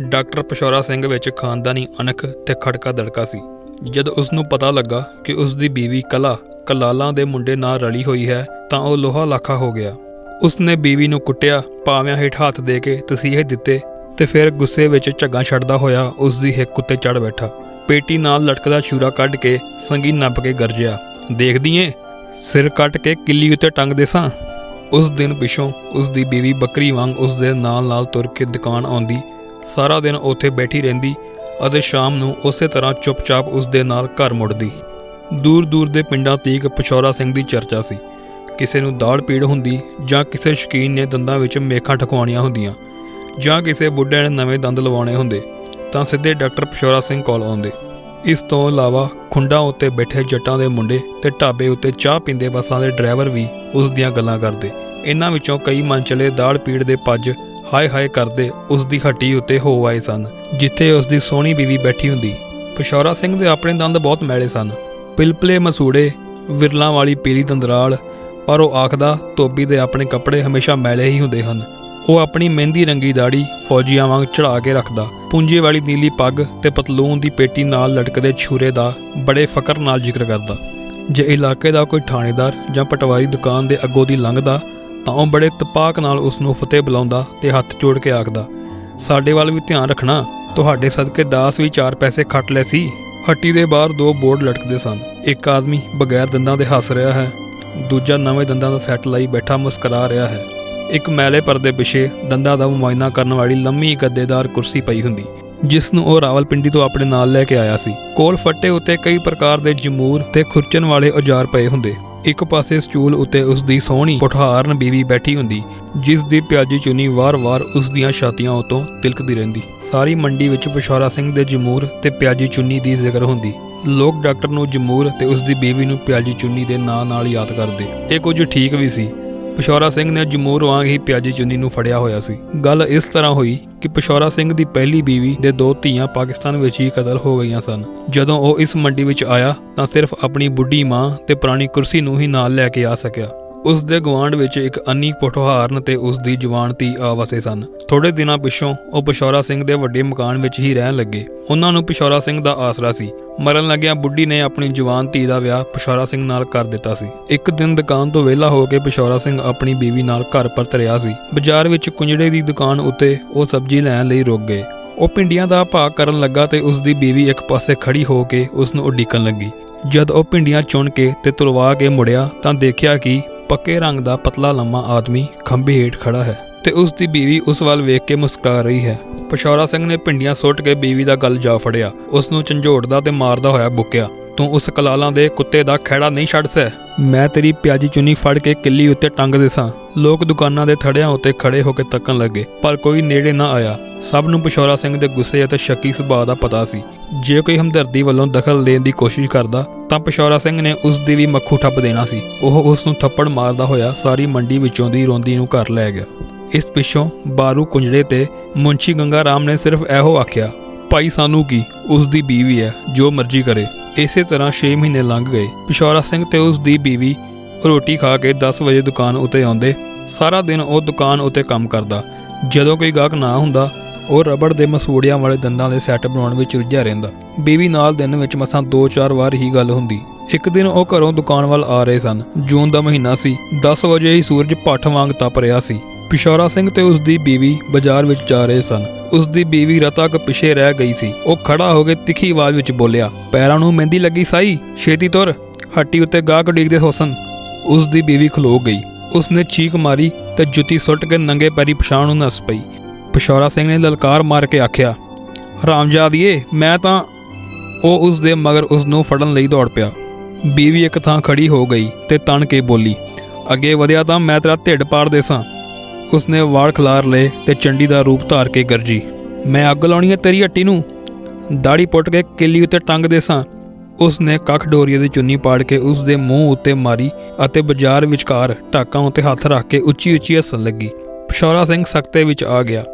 Doctor Pashaura Singh ਵਿੱਚ ਖਾਨਦਾਨੀ ਅਣਖ ਤੇ ਖੜਕਾ ਦੜਕਾ ਸੀ। ਜਦ ਉਸ ਨੂੰ ਪਤਾ ਲੱਗਾ ਕਿ ਉਸ ਦੀ ਬੀਵੀ ਕਲਾ ਕਲਾਲਾਂ ਦੇ ਮੁੰਡੇ ਨਾਲ ਰਲੀ ਹੋਈ ਹੈ, ਤਾਂ ਉਹ ਲੋਹਾ ਲਾਖਾ ਹੋ ਗਿਆ। ਉਸ ਨੇ ਬੀਵੀ ਨੂੰ ਕੁੱਟਿਆ, ਪਾਵਿਆਂ ਹੇਠ ਹੱਥ ਦੇ ਕੇ ਤਸੀਹੇ ਦਿੱਤੇ ਤੇ ਫਿਰ ਗੁੱਸੇ ਵਿੱਚ ਝੱਗਾ ਛੱਡਦਾ ਹੋਇਆ ਉਸ ਦੀ ਹਿੱਕ ਉੱਤੇ ਚੜ ਬੈਠਾ। ਪੇਟੀ ਨਾਲ ਲਟਕਦਾ ਛੂਰਾ ਕੱਢ ਕੇ ਸੰਗੀ ਨੱਪ ਕੇ ਗਰਜਿਆ ਦੇਖਦੀ ਏ ਸਿਰ ਕੱਟ ਕੇ ਕਿੱਲੀ ਉੱਤੇ ਟੰਗ ਦੇ ਸਾਂ ਉਸ ਦਿਨ ਪਿਛੋਂ ਉਸ ਦੀ ਬੀਵੀ ਬੱਕਰੀ ਵਾਂਗ ਉਸ ਦੇ ਨਾਲ-ਨਾਲ ਤੁਰ ਕੇ ਦੁਕਾਨ ਆਉਂਦੀ ਸਾਰਾ ਦਿਨ ਉੱਥੇ ਬੈਠੀ ਰਹਿੰਦੀ ਅਤੇ ਸ਼ਾਮ ਨੂੰ ਉਸੇ ਤਰ੍ਹਾਂ ਚੁੱਪਚਾਪ ਉਸ ਦੇ ਨਾਲ ਘਰ ਮੁੜਦੀ। ਦੂਰ-ਦੂਰ ਦੇ ਪਿੰਡਾਂ ਤੀਕ ਪਛੌਰਾ ਸਿੰਘ ਦੀ ਚਰਚਾ ਸੀ। ਕਿਸੇ ਨੂੰ ਦਾੜ ਪੀੜ ਹੁੰਦੀ ਜਾਂ ਕਿਸੇ ਸ਼ਕੀਨ ਨੇ ਦੰਦਾਂ ਵਿੱਚ ਮੇਖਾਂ ਠਕਵਾਉਣੀਆਂ ਹੁੰਦੀਆਂ ਜਾਂ ਕਿਸੇ ਬੁੱਢੇ ਨੇ ਨਵੇਂ ਦੰਦ ਲਵਾਉਣੇ ਹੁੰਦੇ ਤਾਂ ਸਿੱਧੇ ਡਾਕਟਰ ਪਛੌਰਾ ਸਿੰਘ ਕੋਲ ਆਉਂਦੇ। ਇਸ ਤੋਂ ਇਲਾਵਾ ਖੁੰਡਾਂ ਉੱਤੇ ਬੈਠੇ ਜੱਟਾਂ ਦੇ ਮੁੰਡੇ ਤੇ ਢਾਬੇ ਉੱਤੇ ਚਾਹ ਪੀਂਦੇ ਬੱਸਾਂ ਦੇ ਡਰਾਈਵਰ ਵੀ ਉਸ ਦੀਆਂ ਗੱਲਾਂ ਕਰਦੇ। ਇਹਨਾਂ ਵਿੱਚੋਂ ਕਈ ਮਨਚਲੇ ਦਾੜ ਪੀੜ ਦੇ ਪੱਜ ਹਾਏ ਹਾਏ ਕਰਦੇ ਉਸ ਦੀ ਹੱਟੀ ਉੱਤੇ ਹੋ ਆਏ ਸਨ, ਜਿੱਥੇ ਉਸ ਦੀ ਸੋਹਣੀ ਬੀਵੀ ਬੈਠੀ ਹੁੰਦੀ। ਪਸ਼ੌਰਾ ਸਿੰਘ ਦੇ ਆਪਣੇ ਦੰਦ ਬਹੁਤ ਮੈਲੇ ਸਨ। ਪਿਲਪਲੇ ਮਸੂੜੇ, ਵਿਰਲਾਂ ਵਾਲੀ ਪੀਲੀ ਦੰਦਰਾਲ, ਪਰ ਉਹ ਆਖਦਾ, ਧੋਬੀ ਦੇ ਆਪਣੇ ਕੱਪੜੇ ਹਮੇਸ਼ਾ ਮੈਲੇ ਹੀ ਹੁੰਦੇ ਹਨ। ਉਹ ਆਪਣੀ ਮਹਿੰਦੀ ਰੰਗੀ ਦਾੜੀ ਫੌਜੀਆਂ ਵਾਂਗ ਚੜਾ ਕੇ ਰੱਖਦਾ। ਪੁੰਜੇ ਵਾਲੀ ਨੀਲੀ ਪੱਗ ਤੇ ਪਤਲੂਨ ਦੀ ਪੇਟੀ ਨਾਲ ਲਟਕਦੇ ਛੂਰੇ ਦਾ ਬੜੇ ਫਕਰ ਨਾਲ ਜ਼ਿਕਰ ਕਰਦਾ। ਜੇ ਇਲਾਕੇ ਦਾ ਕੋਈ ਥਾਣੇਦਾਰ ਜਾਂ ਪਟਵਾਰੀ ਦੁਕਾਨ ਦੇ ਅੱਗੋਂ ਦੀ ਲੰਘਦਾ ਤਾਂ ਉਹ ਬੜੇ ਤਪਾਕ ਨਾਲ ਉਸ ਨੂੰ ਫਤਿਹ ਬੁਲਾਉਂਦਾ ਤੇ ਹੱਥ ਜੋੜ ਕੇ ਆਖਦਾ, ਸਾਡੇ ਵੱਲ ਵੀ ਧਿਆਨ ਰੱਖਣਾ, ਤੁਹਾਡੇ ਸਦਕੇ ਦਾਸ ਵੀ ਚਾਰ ਪੈਸੇ ਖੱਟ ਲੈ ਸੀ। ਹੱਟੀ ਦੇ ਬਾਹਰ ਦੋ ਬੋਰਡ ਲਟਕਦੇ ਸਨ। ਇੱਕ ਆਦਮੀ ਬਗੈਰ ਦੰਦਾਂ ਦੇ ਹੱਸ ਰਿਹਾ ਹੈ, ਦੂਜਾ ਨਵੇਂ ਦੰਦਾਂ ਦਾ ਸੈੱਟ ਲਈ ਬੈਠਾ ਮੁਸਕਰਾ ਰਿਹਾ ਹੈ। ਇੱਕ ਮੈਲੇ ਪਰਦੇ ਪਿਛੇ ਦੰਦਾਂ ਦਾ ਮੁਆਇਨਾ ਕਰਨ ਵਾਲੀ ਲੰਮੀ ਗੱਦੇਦਾਰ ਕੁਰਸੀ ਪਈ ਹੁੰਦੀ, ਜਿਸ ਨੂੰ ਉਹ ਰਾਵਲਪਿੰਡੀ ਤੋਂ ਆਪਣੇ ਨਾਲ ਲੈ ਕੇ ਆਇਆ ਸੀ। ਕੋਲ ਫੱਟੇ ਉੱਤੇ ਕਈ ਪ੍ਰਕਾਰ ਦੇ ਜਮੂਰ ਤੇ ਖੁਰਚਣ ਵਾਲੇ ਔਜ਼ਾਰ ਪਏ ਹੁੰਦੇ। ਇੱਕ ਪਾਸੇ ਸਟੂਲ ਉੱਤੇ ਉਸ ਦੀ ਸੋਹਣੀ ਪੁਠਾਰਨ ਬੀਵੀ ਬੈਠੀ ਹੁੰਦੀ, ਜਿਸ ਦੀ ਪਿਆਜੀ ਚੁੰਨੀ ਵਾਰ-ਵਾਰ ਉਸ ਦੀਆਂ ਛਾਤੀਆਂ ਉਤੋਂ ਤਿਲਕਦੀ ਰਹਿੰਦੀ। ਸਾਰੀ ਮੰਡੀ ਵਿੱਚ ਪਸ਼ੌਰਾ ਸਿੰਘ ਦੇ ਜਮੂਰ ਤੇ ਪਿਆਜੀ ਚੁੰਨੀ ਦੀ ਜ਼ਿਕਰ ਹੁੰਦੀ। ਲੋਕ ਡਾਕਟਰ ਨੂੰ ਜਮੂਰ ਤੇ ਉਸ ਦੀ ਬੀਵੀ ਨੂੰ ਪਿਆਜੀ ਚੁੰਨੀ ਦੇ ਨਾਂ ਨਾਲ ਯਾਦ ਕਰਦੇ। ਇਹ ਕੁਝ ਠੀਕ ਵੀ ਸੀ। ਪਸ਼ੌਰਾ ਸਿੰਘ ਨੇ ਜਮੂਰ ਵਾਂਗ ਹੀ ਪਿਆਜੀ ਚੁੰਨੀ ਨੂੰ ਫੜਿਆ ਹੋਇਆ ਸੀ। ਗੱਲ ਇਸ ਤਰ੍ਹਾਂ ਹੋਈ ਕਿ ਪਸ਼ੌਰਾ ਸਿੰਘ ਦੀ ਪਹਿਲੀ ਬੀਵੀ ਦੇ ਦੋ ਧੀਆਂ ਪਾਕਿਸਤਾਨ ਵਿੱਚ ਹੀ ਕਤਲ ਹੋ ਗਈਆਂ ਸਨ। ਜਦੋਂ ਉਹ ਇਸ ਮੰਡੀ ਵਿੱਚ ਆਇਆ ਤਾਂ ਸਿਰਫ ਆਪਣੀ ਬੁੱਢੀ ਮਾਂ ਤੇ ਪੁਰਾਣੀ ਕੁਰਸੀ ਨੂੰ ਹੀ ਨਾਲ ਲੈ ਕੇ ਆ ਸਕਿਆ। ਉਸ ਦੇ ਗਵਾਂਢ ਵਿੱਚ ਇੱਕ ਅੰਨੀ ਪੋਠੋਹਾਰਨ ਤੇ ਉਸ ਦੀ ਜਵਾਨ ਧੀ ਆ ਵਸੇ ਸਨ। ਥੋੜੇ ਦਿਨਾਂ ਪਿਛੋਂ ਉਹ ਪਸ਼ੌਰਾ ਸਿੰਘ ਦੇ ਵੱਡੇ ਮਕਾਨ ਵਿੱਚ ਹੀ ਰਹਿਣ ਲੱਗੇ। ਉਹਨਾਂ ਨੂੰ ਪਸ਼ੌਰਾ ਸਿੰਘ ਦਾ ਆਸਰਾ ਸੀ। ਮਰਨ ਲੱਗਿਆ ਬੁੱਢੀ ਨੇ ਆਪਣੀ ਜਵਾਨ ਧੀ ਦਾ ਵਿਆਹ ਪਸ਼ੌਰਾ ਸਿੰਘ ਨਾਲ ਕਰ ਦਿੱਤਾ ਸੀ। ਇੱਕ ਦਿਨ ਦੁਕਾਨ ਤੋਂ ਵਿਹਲਾ ਹੋ ਕੇ ਪਸ਼ੌਰਾ ਸਿੰਘ ਆਪਣੀ ਬੀਵੀ ਨਾਲ ਘਰ ਪਰਤ ਰਿਹਾ ਸੀ। ਬਾਜ਼ਾਰ ਵਿੱਚ ਕੁੰਜੜੇ ਦੀ ਦੁਕਾਨ ਉੱਤੇ ਉਹ ਸਬਜ਼ੀ ਲੈਣ ਲਈ ਰੁਕ ਗਏ। ਉਹ ਪਿੰਡੀਆਂ ਦਾ ਭਾਅ ਕਰਨ ਲੱਗਾ ਤੇ ਉਸ ਦੀ ਬੀਵੀ ਇੱਕ ਪਾਸੇ ਖੜੀ ਹੋ ਕੇ ਉਸ ਨੂੰ ਉਡੀਕਣ ਲੱਗੀ। ਜਦ ਉਹ ਪਿੰਡੀਆਂ ਚੁਣ ਕੇ ਤੇ ਤੁਲਵਾ ਕੇ ਮੁੜਿਆ ਤਾਂ ਦੇਖਿਆ ਕਿ ਪੱਕੇ ਰੰਗ ਦਾ ਪਤਲਾ ਲੰਮਾ ਆਦਮੀ ਖੰਭੇ ਹੇਠ ਖੜਾ ਹੈ ਤੇ ਉਸ ਦੀ ਬੀਵੀ ਉਸ ਵੱਲ ਵੇਖ ਕੇ ਮੁਸਕਰਾ ਰਹੀ ਹੈ। ਪਸ਼ੌਰਾ ਸਿੰਘ ਨੇ ਪਿੰਡੀਆਂ ਸੁੱਟ ਕੇ ਬੀਵੀ ਦਾ ਗਲ ਜਾ ਫੜਿਆ। ਉਸ ਨੂੰ ਝੰਜੋੜਦਾ ਤੇ ਮਾਰਦਾ ਹੋਇਆ ਬੁੱਕਿਆ। ਤੂੰ ਉਸ ਕਲਾਲਾਂ ਦੇ ਕੁੱਤੇ ਦਾ ਖਹਿੜਾ ਨਹੀਂ ਛੱਡ ਸੈ ਮੈਂ ਤੇਰੀ ਪਿਆਜੀ ਚੁੰਨੀ ਫੜ ਕੇ ਕਿੱਲੀ ਉੱਤੇ ਟੰਗ ਦੇਸਾਂ। ਲੋਕ ਦੁਕਾਨਾਂ ਦੇ ਥੜਿਆਂ ਉੱਤੇ ਖੜੇ ਹੋ ਕੇ ਤੱਕਣ ਲੱਗੇ, ਪਰ ਕੋਈ ਨੇੜੇ ਨਾ ਆਇਆ। ਸਭ ਨੂੰ ਪਸ਼ੌਰਾ ਸਿੰਘ ਦੇ ਗੁੱਸੇ ਅਤੇ ਸ਼ੱਕੀ ਸੁਭਾਅ ਦਾ ਪਤਾ ਸੀ। ਜੇ ਕੋਈ ਹਮਦਰਦੀ ਵੱਲੋਂ ਦਖਲ ਦੇਣ ਦੀ ਕੋਸ਼ਿਸ਼ ਕਰਦਾ ਤਾਂ ਪਸ਼ੌਰਾ ਸਿੰਘ ਨੇ ਉਸ ਦੀ ਵੀ ਮੱਖੂ ਠੱਪ ਦੇਣਾ ਸੀ। ਉਹ ਉਸ ਨੂੰ ਥੱਪੜ ਮਾਰਦਾ ਹੋਇਆ ਸਾਰੀ ਮੰਡੀ ਵਿੱਚੋਂ ਦੀ ਰੋਂਦੀ ਨੂੰ ਘਰ ਲੈ ਗਿਆ। ਇਸ ਪਿੱਛੋਂ ਬਾਰੂ ਕੁੰਜੜੇ ਤੇ ਮੁੰਸ਼ੀ ਗੰਗਾ ਰਾਮ ਨੇ ਸਿਰਫ ਇਹੋ ਆਖਿਆ, ਭਾਈ ਸਾਨੂੰ ਕੀ? ਉਸ ਦੀ ਬੀਵੀ ਹੈ, ਜੋ ਮਰਜ਼ੀ ਕਰੇ। ਇਸੇ ਤਰ੍ਹਾਂ 6 ਮਹੀਨੇ ਲੰਘ ਗਏ। ਪਿਸ਼ੌਰਾ ਸਿੰਘ ਤੇ ਉਸ ਦੀ ਬੀਵੀ ਰੋਟੀ ਖਾ ਕੇ 10 ਵਜੇ ਦੁਕਾਨ ਉੱਤੇ ਆਉਂਦੇ। ਸਾਰਾ ਦਿਨ ਉਹ ਦੁਕਾਨ ਉੱਤੇ ਕੰਮ ਕਰਦਾ। ਜਦੋਂ ਕੋਈ ਗਾਹਕ ਨਾ ਹੁੰਦਾ ਉਹ ਰਬੜ ਦੇ ਮਸੂੜਿਆਂ ਵਾਲੇ ਦੰਦਾਂ ਦੇ ਸੈੱਟ ਬਣਾਉਣ ਵਿੱਚ ਰੁੱਝਿਆ ਰਹਿੰਦਾ। ਬੀਵੀ ਨਾਲ ਦਿਨ ਵਿੱਚ ਮਸਾਂ 2-4 ਵਾਰ ਹੀ ਗੱਲ ਹੁੰਦੀ। ਇੱਕ ਦਿਨ ਉਹ ਘਰੋਂ ਦੁਕਾਨ ਵੱਲ ਆ ਰਹੇ ਸਨ। ਜੂਨ ਦਾ ਮਹੀਨਾ ਸੀ। 10 ਵਜੇ ਹੀ ਸੂਰਜ ਭੱਠ ਵਾਂਗ ਤਪ ਰਿਹਾ ਸੀ। ਪਿਸ਼ੌਰਾ ਸਿੰਘ ਤੇ ਉਸ ਦੀ ਬੀਵੀ ਬਾਜ਼ਾਰ ਵਿੱਚ ਜਾ ਰਹੇ ਸਨ। ਉਸ ਦੀ ਬੀਵੀ ਰਤਕ ਪਿਛੇ ਰਹਿ ਗਈ ਸੀ। ਉਹ ਖੜਾ ਹੋ ਕੇ ਤਿੱਖੀ ਆਵਾਜ਼ ਵਿੱਚ ਬੋਲਿਆ, ਪੈਰਾਂ ਨੂੰ ਮਹਿੰਦੀ ਲੱਗੀ ਸਾਈ? ਛੇਤੀ ਤੁਰ। ਹੱਟੀ ਉੱਤੇ ਗਾਹਕ ਡੀਕਦੇ ਹੋਸਨ ਉਸ ਦੀ ਬੀਵੀ ਖਲੋ ਗਈ। ਉਸਨੇ ਚੀਕ ਮਾਰੀ ਤੇ ਜੁੱਤੀ ਸੁੱਟ ਕੇ ਨੰਗੇ ਪੈਰੀ ਪਛਾਣ ਨੂੰ ਨਸ ਪਈ। ਪਿਸ਼ੌਰਾ ਸਿੰਘ ਨੇ ਲਲਕਾਰ ਮਾਰ ਕੇ ਆਖਿਆ ਹਰਾਮਜ਼ਾਦੀਏ ਮੈਂ ਤਾਂ ਉਹ ਉਸ ਦੇ ਮਗਰ ਉਸ ਨੂੰ ਫੜਨ ਲਈ ਦੌੜ ਪਿਆ। ਬੀਵੀ ਇੱਕ ਥਾਂ ਖੜੀ ਹੋ ਗਈ ਤੇ ਤਣ ਕੇ ਬੋਲੀ, ਅੱਗੇ ਵਧਿਆ ਤਾਂ ਮੈਂ ਤੇਰਾ ਢਿੱਡ ਪਾੜ ਦੇ ਦੇਸਾਂ। ਉਸਨੇ ਵਾਲ ਖਲਾਰ ਲਏ ਤੇ ਚੰਡੀ ਦਾ ਰੂਪ ਧਾਰ ਕੇ ਗਰਜੀ, ਮੈਂ ਅੱਗ ਲਾਉਣੀ ਹੈ ਤੇਰੀ ਹੱਟੀ ਨੂੰ? ਦਾੜੀ ਪੁੱਟ ਕੇ ਕਿੱਲੀ ਉੱਤੇ ਟੰਗ ਦੇ ਦੇਸਾਂ? ਉਸਨੇ ਕੱਖ ਡੋਰੀਏ ਦੀ ਚੁੰਨੀ ਪਾੜ ਕੇ ਉਸ ਦੇ ਮੂੰਹ ਉੱਤੇ ਮਾਰੀ ਅਤੇ ਬਾਜ਼ਾਰ ਵਿਚਕਾਰ ਟਾਕਾਂ ਉੱਤੇ ਹੱਥ ਰੱਖ ਕੇ ਉੱਚੀ ਉੱਚੀ ਹੱਸਣ ਲੱਗੀ। ਪਸ਼ੌਰਾ ਸਿੰਘ ਸਖਤੇ ਵਿੱਚ ਆ ਗਿਆ।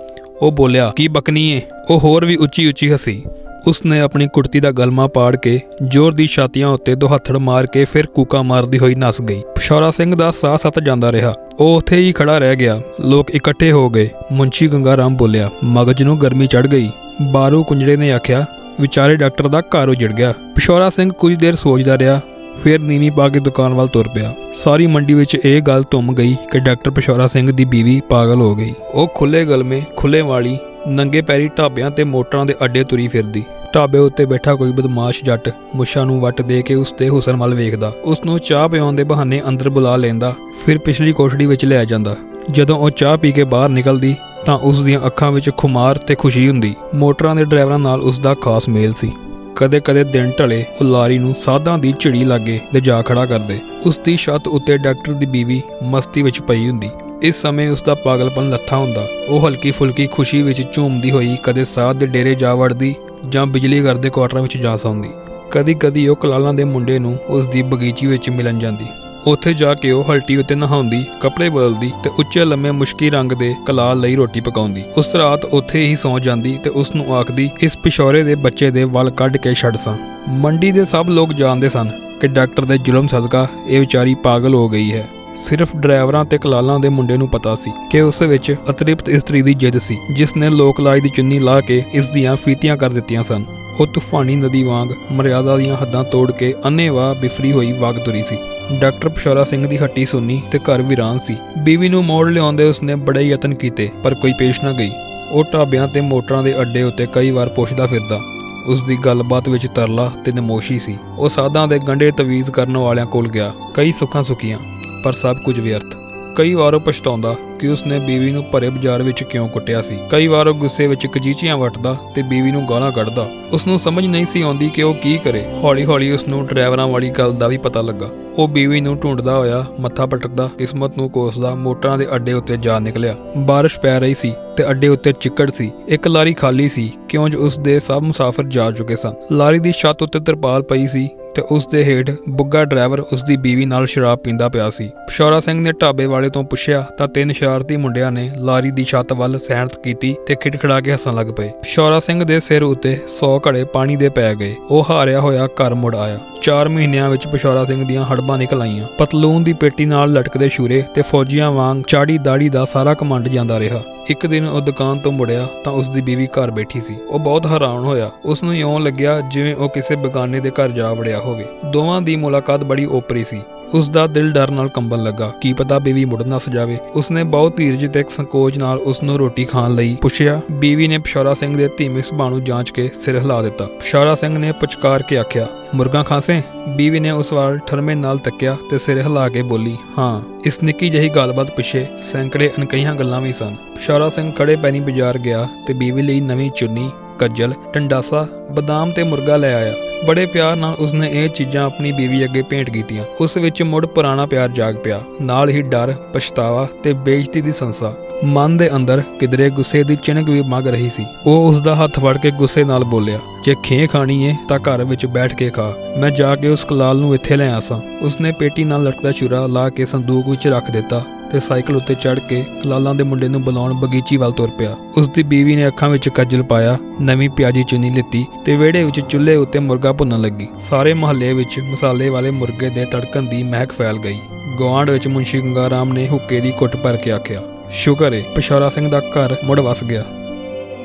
ਉਹ ਬੋਲਿਆ, ਕੀ ਬਕਨੀਏ ਉਹ ਹੋਰ ਵੀ ਉੱਚੀ ਉੱਚੀ ਹੱਸੀ। ਉਸਨੇ ਆਪਣੀ ਕੁੜਤੀ ਦਾ ਗਲਮਾ ਪਾੜ ਕੇ ਜ਼ੋਰ ਦੀ ਛਾਤੀਆਂ ਉੱਤੇ ਦੋ ਹੱਥੜ ਮਾਰ ਕੇ ਫਿਰ ਕੂਕਾ ਮਾਰਦੀ ਹੋਈ ਨੱਸ ਗਈ। ਪਸ਼ੌਰਾ ਸਿੰਘ ਦਾ ਸਾਹ ਸੱਤ ਜਾਂਦਾ ਰਿਹਾ। ਉਹ ਉੱਥੇ ਹੀ ਖੜਾ ਰਹਿ ਗਿਆ। ਲੋਕ ਇਕੱਠੇ ਹੋ ਗਏ। ਮੁੰਸ਼ੀ ਗੰਗਾ ਰਾਮ ਬੋਲਿਆ, ਮਗਜ ਨੂੰ ਗਰਮੀ ਚੜ ਗਈ। ਬਾਰੂ ਕੁੰਜੜੇ ਨੇ ਆਖਿਆ, ਵਿਚਾਰੇ ਡਾਕਟਰ ਦਾ ਘਰ ਉਜੜ ਗਿਆ। ਪਸ਼ੌਰਾ ਸਿੰਘ ਕੁਝ ਦੇਰ ਸੋਚਦਾ ਰਿਹਾ ਫਿਰ ਨੀਵੀਂ ਪਾ ਕੇ ਦੁਕਾਨ ਵੱਲ ਤੁਰ ਪਿਆ। ਸਾਰੀ ਮੰਡੀ ਵਿੱਚ ਇਹ ਗੱਲ ਧੁੰਮ ਗਈ ਕਿ ਡਾਕਟਰ ਪਸ਼ੌਰਾ ਸਿੰਘ ਦੀ ਬੀਵੀ ਪਾਗਲ ਹੋ ਗਈ। ਉਹ ਖੁੱਲੇ ਗਲਮੇ ਖੁੱਲੇ ਵਾਲੀ, ਨੰਗੇ ਪੈਰੀ ਢਾਬਿਆਂ ਤੇ ਮੋਟਰਾਂ ਦੇ ਅੱਡੇ ਤੁਰੀ ਫਿਰਦੀ। ਢਾਬੇ ਉੱਤੇ ਬੈਠਾ ਕੋਈ ਬਦਮਾਸ਼ ਜੱਟ ਮੁੱਛਾਂ ਨੂੰ ਵੱਟ ਦੇ ਕੇ ਉਸ ਤੇ ਹੁਸਨ ਵੱਲ ਵੇਖਦਾ। ਉਸ ਨੂੰ ਚਾਹ ਪਿਆਉਣ ਦੇ ਬਹਾਨੇ ਅੰਦਰ ਬੁਲਾ ਲੈਂਦਾ, ਫਿਰ ਪਿਛਲੀ ਕੋਠੜੀ ਵਿੱਚ ਲੈ ਜਾਂਦਾ। ਜਦੋਂ ਉਹ ਚਾਹ ਪੀ ਕੇ ਬਾਹਰ ਨਿਕਲਦੀ, ਤਾਂ ਉਸ ਦੀਆਂ ਅੱਖਾਂ ਵਿੱਚ ਖੁਮਾਰ ਤੇ ਖੁਸ਼ੀ ਹੁੰਦੀ। ਮੋਟਰਾਂ ਦੇ ਡਰਾਈਵਰਾਂ ਨਾਲ ਉਸ ਦਾ ਖਾਸ ਮੇਲ ਸੀ। ਕਦੇ-ਕਦੇ ਦਿਨ ਢਲੇ ਉਹ ਲਾਰੀ ਨੂੰ ਸਾਧਾਂ ਦੀ ਝਿੜੀ ਲਾਗੇ ਲਿਜਾ ਖੜਾ ਕਰਦੇ। ਉਸ ਦੀ ਛੱਤ ਉੱਤੇ ਡਾਕਟਰ ਦੀ ਬੀਵੀ ਮਸਤੀ ਵਿੱਚ ਪਈ ਹੁੰਦੀ। ਇਸ ਸਮੇਂ ਉਸ ਦਾ ਪਾਗਲਪਨ ਲੱਥਾ ਹੁੰਦਾ। ਉਹ ਹਲਕੀ ਫੁਲਕੀ ਖੁਸ਼ੀ ਵਿੱਚ ਝੂਮਦੀ ਹੋਈ ਕਦੇ ਸਾਧ ਦੇ ਡੇਰੇ ਜਾ ਵੜਦੀ ਜਾਂ ਬਿਜਲੀ ਘਰ ਦੇ ਕੁਆਟਰਾਂ ਵਿੱਚ ਜਾ ਸੌਂਦੀ। ਕਦੀ-ਕਦੀ ਉਹ ਕਲਾਲਾਂ ਦੇ ਮੁੰਡੇ ਨੂੰ ਉਸ ਦੀ ਬਗੀਚੀ ਵਿੱਚ ਮਿਲਣ ਜਾਂਦੀ। ਉੱਥੇ ਜਾ ਕੇ ਉਹ ਹਲਟੀ ਉੱਤੇ ਨਹਾਉਂਦੀ, ਕੱਪੜੇ ਬਦਲਦੀ ਤੇ ਉੱਚੇ ਲੰਮੇ ਮੁਸ਼ਕੀ ਰੰਗ ਦੇ ਕਲਾਲ ਲਈ ਰੋਟੀ ਪਕਾਉਂਦੀ। ਉਸ ਰਾਤ ਉੱਥੇ ਹੀ ਸੌਂ ਜਾਂਦੀ ਤੇ ਉਸ ਨੂੰ ਆਖਦੀ, ਇਸ ਪਿਸ਼ੌਰੇ ਦੇ ਬੱਚੇ ਦੇ ਵੱਲ ਕੱਢ ਕੇ ਛੱਡ ਸਾਂ। ਮੰਡੀ ਦੇ ਸਭ ਲੋਕ ਜਾਣਦੇ ਸਨ ਕਿ ਡਾਕਟਰ ਦੇ ਜ਼ੁਲਮ ਸਦਕਾ ਇਹ ਵਿਚਾਰੀ ਪਾਗਲ ਹੋ ਗਈ ਹੈ। ਸਿਰਫ ਡਰਾਈਵਰਾਂ ਤੇ ਕਲਾਲਾਂ ਦੇ ਮੁੰਡੇ ਨੂੰ ਪਤਾ ਸੀ ਕਿ ਉਸ ਵਿੱਚ ਅਤ੍ਰਿਪਤ ਇਸਤਰੀ ਦੀ ਜਿੱਦ ਸੀ, ਜਿਸ ਨੇ ਲੋਕਲਾਜ ਦੀ ਚੁੰਨੀ ਲਾ ਕੇ ਇਸ ਦੀਆਂ ਫੀਤੀਆਂ ਕਰ ਦਿੱਤੀਆਂ ਸਨ। ਉਹ ਤੂਫਾਨੀ ਨਦੀ ਵਾਂਗ ਮਰਿਆਦਾ ਦੀਆਂ ਹੱਦਾਂ ਤੋੜ ਕੇ ਅੰਨ੍ਹੇਵਾਹ ਬਿਫਰੀ ਹੋਈ ਵਗ ਤੁਰੀ ਸੀ। ਡਾਕਟਰ ਪਸ਼ੌਰਾ ਸਿੰਘ ਦੀ ਹੱਟੀ ਸੁੰਨੀ ਤੇ ਘਰ ਵੀਰਾਨ ਸੀ। ਬੀਵੀ ਨੂੰ ਮੋੜ ਲਿਆਉਂਦੇ ਉਸਨੇ ਬੜੇ ਯਤਨ ਕੀਤੇ, ਪਰ ਕੋਈ ਪੇਸ਼ ਨਾ ਗਈ। ਉਹ ਢਾਬਿਆਂ ਤੇ ਮੋਟਰਾਂ ਦੇ ਅੱਡੇ ਉੱਤੇ ਕਈ ਵਾਰ ਪੁੱਛਦਾ ਫਿਰਦਾ। ਉਸ ਦੀ ਗੱਲਬਾਤ ਵਿੱਚ ਤਰਲਾ ਤੇ ਨਮੋਸ਼ੀ ਸੀ। ਉਹ ਸਾਧਾਂ ਦੇ ਗੰਢੇ ਤਵੀਜ਼ ਕਰਨ ਵਾਲਿਆਂ ਕੋਲ ਗਿਆ, ਕਈ ਸੁੱਖਾਂ ਸੁਖੀਆਂ ਪਰ ਸਭ ਕੁਝ ਵਿਅਰਥ। ਕਈ ਵਾਰ ਉਹ ਪਛਤਾਉਂਦਾ ਕਿ ਉਸਨੇ ਬੀਵੀ ਨੂੰ ਭਰੇ ਬਾਜ਼ਾਰ ਵਿੱਚ ਕਿਉਂ ਕੁੱਟਿਆ ਸੀ। ਕਈ ਵਾਰ ਉਹ ਗੁੱਸੇ ਵਿੱਚ ਕਜੀਚੀਆਂ ਵੱਟਦਾ ਤੇ ਬੀਵੀ ਨੂੰ ਗਾਲਾਂ ਕੱਢਦਾ। ਉਸ ਨੂੰ ਸਮਝ ਨਹੀਂ ਸੀ ਆਉਂਦੀ ਕਿ ਉਹ ਕੀ ਕਰੇ। ਹੌਲੀ-ਹੌਲੀ ਉਸ ਨੂੰ ਡਰਾਈਵਰਾਂ ਵਾਲੀ ਗੱਲ ਦਾ ਵੀ ਪਤਾ ਲੱਗਾ। ਉਹ ਬੀਵੀ ਨੂੰ ਢੂੰਡਦਾ ਹੋਇਆ ਮੱਥਾ ਪਟਕਦਾ ਕਿਸਮਤ ਨੂੰ ਕੋਸਦਾ ਮੋਟਰਾਂ ਦੇ ਅੱਡੇ ਉੱਤੇ ਜਾ ਨਿਕਲਿਆ। ਬਾਰਿਸ਼ ਪੈ ਰਹੀ ਸੀ ਤੇ ਅੱਡੇ ਉੱਤੇ ਚਿੱਕੜ ਸੀ। ਇੱਕ ਲਾਰੀ ਖਾਲੀ ਸੀ, ਕਿਉਂਜ ਜੋ ਉਸ ਦੇ ਸਭ ਮੁਸਾਫਰ ਜਾ ਚੁੱਕੇ ਸਨ। ਲਾਰੀ ਦੀ ਛੱਤ ਉੱਤੇ ਤਰਪਾਲ ਪਈ ਸੀ। ਤੇ ਉਸ ਦੇ ਹੇਠ ਬੁੱਗਾ ਡਰਾਈਵਰ ਉਸ ਦੀ ਬੀਵੀ ਨਾਲ ਸ਼ਰਾਬ ਪੀਂਦਾ ਪਿਆ ਸੀ। ਪਸ਼ੌਰਾ ਸਿੰਘ ਨੇ ਢਾਬੇ ਵਾਲੇ ਤੋਂ ਪੁੱਛਿਆ ਤਾਂ ਤਿੰਨ ਸ਼ਰਾਰਤੀ ਮੁੰਡਿਆਂ ਨੇ ਲਾਰੀ ਦੀ ਛੱਤ ਵੱਲ ਸੈਂਤ ਕੀਤੀ ਤੇ ਖਿੜਖੜਾ ਕੇ ਹੱਸਣ ਲੱਗ ਪਏ। ਪਸ਼ੌਰਾ ਸਿੰਘ ਦੇ ਸਿਰ ਉੱਤੇ 100 ਘੜੇ ਪਾਣੀ ਦੇ ਪੈ ਗਏ। ਉਹ ਹਾਰਿਆ ਹੋਇਆ ਘਰ ਮੁੜ ਆਇਆ। 4 ਮਹੀਨਿਆਂ ਵਿੱਚ ਪਸ਼ੌਰਾ ਸਿੰਘ ਦੀਆਂ ਹੜਬਾਂ ਨਿਕਲ ਆਈਆਂ। ਪਤਲੂਨ ਦੀ ਪੇਟੀ ਨਾਲ ਲਟਕਦੇ ਸ਼ੂਰੇ ਤੇ ਫੌਜੀਆਂ ਵਾਂਗ ਚਾੜੀ ਦਾੜੀ ਦਾ ਸਾਰਾ ਕਮੰਡ ਜਾਂਦਾ ਰਿਹਾ। ਇੱਕ ਦਿਨ ਉਹ ਦੁਕਾਨ ਤੋਂ ਮੁੜਿਆ ਤਾਂ ਉਸ ਦੀ ਬੀਵੀ ਘਰ ਬੈਠੀ ਸੀ। ਉਹ ਬਹੁਤ ਹੈਰਾਨ ਹੋਇਆ। ਉਸ ਨੂੰ ਇਉਂ ਲੱਗਿਆ ਜਿਵੇਂ ਉਹ ਕਿਸੇ ਬੇਗਾਨੇ ਦੇ ਘਰ ਜਾ ਵੜਿਆ ਹੋਵੇ ਦੋਵਾਂ ਦੀ ਮੁਲਾਕਾਤ ਬੜੀ ਓਪਰੀ ਸੀ। ਉਸ ਦਾ ਦਿਲ ਡਰ ਨਾਲ ਕੰਬਣ ਲੱਗਾ। ਕੀ ਪਤਾ ਬੀਵੀ ਮੁੜ ਨਾ ਸਜਾਵੇ ਉਸਨੇ ਬਹੁਤ ਧੀਰਜ ਤੇ ਸੰਕੋਚ ਨਾਲ ਉਸ ਨੂੰ ਰੋਟੀ ਖਾਣ ਲਈ ਪੁੱਛਿਆ। ਬੀਵੀ ਨੇ ਪਸ਼ੌਰਾ ਸਿੰਘ ਦੇ ਧੀਮੇ ਸੁਭਾਅ ਨੂੰ ਜਾਂਚ ਕੇ ਸਿਰ ਹਿਲਾ ਦਿੱਤਾ। ਪਸ਼ੌਰਾ ਸਿੰਘ ਨੇ ਪੁਚਕਾਰ ਕੇ ਆਖਿਆ, ਮੁਰਗਾ ਖਾਂਸੇ? ਬੀਵੀ ਨੇ ਉਸ ਵੱਲ ਠਰਮੇ ਨਾਲ ਤੱਕਿਆ ਤੇ ਸਿਰ ਹਿਲਾ ਕੇ ਬੋਲੀ, ਹਾਂ। ਇਸ ਨਿੱਕੀ ਜਿਹੀ ਗੱਲਬਾਤ ਪਿੱਛੇ ਸੈਂਕੜੇ ਅਣਕਹੀਆਂ ਗੱਲਾਂ ਵੀ ਸਨ। ਪਸ਼ੌਰਾ ਸਿੰਘ ਖੜੇ ਪੈਣੀ ਬਾਜ਼ਾਰ ਗਿਆ ਤੇ ਬੀਵੀ ਲਈ ਨਵੀਂ ਚੁੰਨੀ, ਕੱਜਲ, ਟੰਡਾਸਾ, ਬਦਾਮ ਤੇ ਮੁਰਗਾ ਲੈ ਆਇਆ। ਬੜੇ ਪਿਆਰ ਨਾਲ ਉਸਨੇ ਇਹ ਚੀਜ਼ਾਂ ਆਪਣੀ ਬੀਵੀ ਅੱਗੇ ਭੇਂਟ ਕੀਤੀਆਂ। ਉਸ ਵਿੱਚ ਮੁੜ ਪੁਰਾਣਾ ਪਿਆਰ ਜਾਗ ਪਿਆ। ਨਾਲ ਹੀ ਡਰ, ਪਛਤਾਵਾ ਤੇ ਬੇਇੱਜ਼ਤੀ ਦੀ ਸੰਸਾ। ਮਨ ਦੇ ਅੰਦਰ ਕਿਧਰੇ ਗੁੱਸੇ ਦੀ ਚਿਣਕ ਵੀ ਮੰਗ ਰਹੀ ਸੀ। ਉਹ ਉਸ ਦਾ ਹੱਥ ਫੜ ਕੇ ਗੁੱਸੇ ਨਾਲ ਬੋਲਿਆ, ਜੇ ਖੇ ਖਾਣੀ ਏ ਤਾਂ ਘਰ ਵਿੱਚ ਬੈਠ ਕੇ ਖਾ। ਮੈਂ ਜਾ ਕੇ ਉਸ ਕਲਾਲ ਨੂੰ ਇੱਥੇ ਲੈ ਆਸਾਂ। ਉਸਨੇ ਪੇਟੀ ਨਾਲ ਲਟਕਦਾ ਚੂਰਾ ਲਾ ਕੇ ਸੰਦੂਕ ਵਿੱਚ ਰੱਖ ਦਿੱਤਾ। ਤੇ ਸਾਈਕਲ ਉੱਤੇ ਚੜ੍ਹ ਕੇ ਕਲਾਲਾਂ ਦੇ ਮੁੰਡੇ ਨੂੰ ਬੁਲਾਉਣ ਬਗੀਚੀ ਵੱਲ ਤੁਰ ਪਿਆ। ਉਸ ਦੀ ਬੀਵੀ ਨੇ ਅੱਖਾਂ ਵਿੱਚ ਕੱਜਲ ਪਾਇਆ, ਨਵੀਂ ਪਿਆਜੀ ਚੁੰਨੀ ਲਿੱਤੀ ਤੇ ਵਿਹੜੇ ਵਿੱਚ ਚੁੱਲ੍ਹੇ ਉੱਤੇ ਮੁਰਗਾ ਭੁੰਨਣ ਲੱਗੀ। ਸਾਰੇ ਮਹੱਲੇ ਵਿੱਚ ਮਸਾਲੇ ਵਾਲੇ ਮੁਰਗੇ ਦੇ ਤੜਕਣ ਦੀ ਮਹਿਕ ਫੈਲ ਗਈ। ਗਵਾਂਢ ਵਿੱਚ ਮੁੰਸ਼ੀ ਗੰਗਾ ਰਾਮ ਨੇ ਹੁੱਕੇ ਦੀ ਕੁੱਟ ਭਰ ਕੇ ਆਖਿਆ, ਸ਼ੁਕਰ ਏ ਪਸ਼ੌਰਾ ਸਿੰਘ ਦਾ ਘਰ ਮੁੜ ਵਸ ਗਿਆ।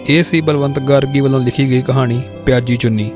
ਇਹ ਸੀ ਬਲਵੰਤ ਗਾਰਗੀ ਵੱਲੋਂ ਲਿਖੀ ਗਈ ਕਹਾਣੀ, ਪਿਆਜੀ ਚੁੰਨੀ।